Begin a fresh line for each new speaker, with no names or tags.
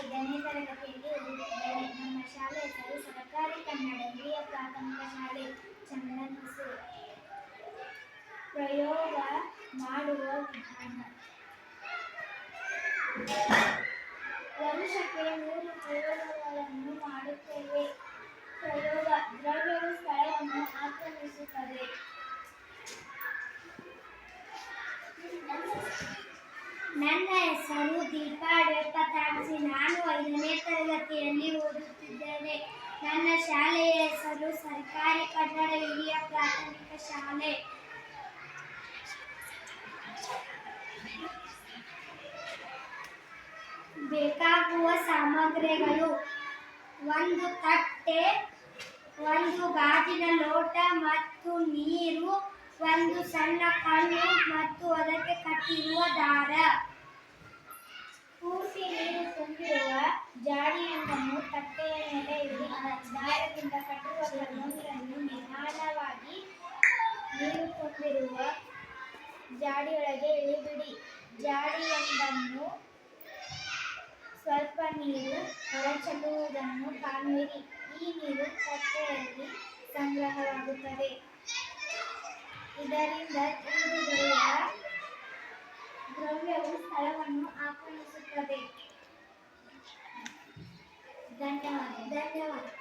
ಐದನೇ ತರಗತಿಯಲ್ಲಿ ನಮ್ಮ ಶಾಲೆ ಹೆಸರು ಸರ್ಕಾರಿ ಕನ್ನಡ, ಹಿರಿಯ ಪ್ರಾಥಮಿಕ ಶಾಲೆ ಚಂದನ್ ಪ್ರಯೋಗ ಮಾಡುವ ವಿಧಾನ. ವರ್ಷಕ್ಕೆ ಮೂರು ಪ್ರಯೋಗಗಳನ್ನು ಮಾಡುತ್ತೇವೆ. ಪ್ರಯೋಗ ದ್ರವ್ಯವು ಸ್ಥಳವನ್ನು ಆಕ್ರಮಿಸುತ್ತದೆ. ನನ್ನ ಹೆಸರು ದೀಪಾ ರೇಪತಾಂಸಿ ನಾನು ಐದನೇ ತರಗತಿಯಲ್ಲಿ ಓದುತ್ತಿದ್ದೇನೆ. ನನ್ನ ಶಾಲೆಯ ಹೆಸರು ಸರ್ಕಾರಿ ಕನ್ನಡ ಹಿರಿಯ ಪ್ರಾಥಮಿಕ ಶಾಲೆ. ಬೇಕಾಗುವ ಸಾಮಗ್ರಿಗಳು, ಒಂದು ತಟ್ಟೆ, ಒಂದು ಗಾಜಿನ ಲೋಟ ಮತ್ತು ನೀರು, ಒಂದು ಸಣ್ಣ ಕಣ್ಣು ಮತ್ತು ಅದಕ್ಕೆ ಕಟ್ಟಿರುವ ದಾರ ಪೂರ್ತಿ ನೀರು ತುಂಬಿರುವ ಜಾಡಿಯೊಂದನ್ನು ತಟ್ಟೆಯ ಮೇಲೆ ಇಡಿ ದಾರದಿಂದ ಕಟ್ಟುವ ಕಣ್ಣೊಂದನ್ನು ನಿಧಾನವಾಗಿ ನೀರು ತುಂಬಿರುವ ಜಾಡಿಯೊಳಗೆ ಇಳಿಬಿಡಿ. ಜಾಡಿಯೊಂದನ್ನು ಸ್ವಲ್ಪ ನೀರು ಹೊರಚೆಲ್ಲುವುದನ್ನು ಕಾಣುವಿರಿ. ಈ ನೀರು ತಟ್ಟೆಯಲ್ಲಿ ಸಂಗ್ರಹವಾಗುತ್ತದೆ. ಇದರಿಂದ ದ್ರವ್ಯವು ಸ್ಥಳವನ್ನು ಆಕ್ರಮಿಸುತ್ತದೆ. 再见了再见了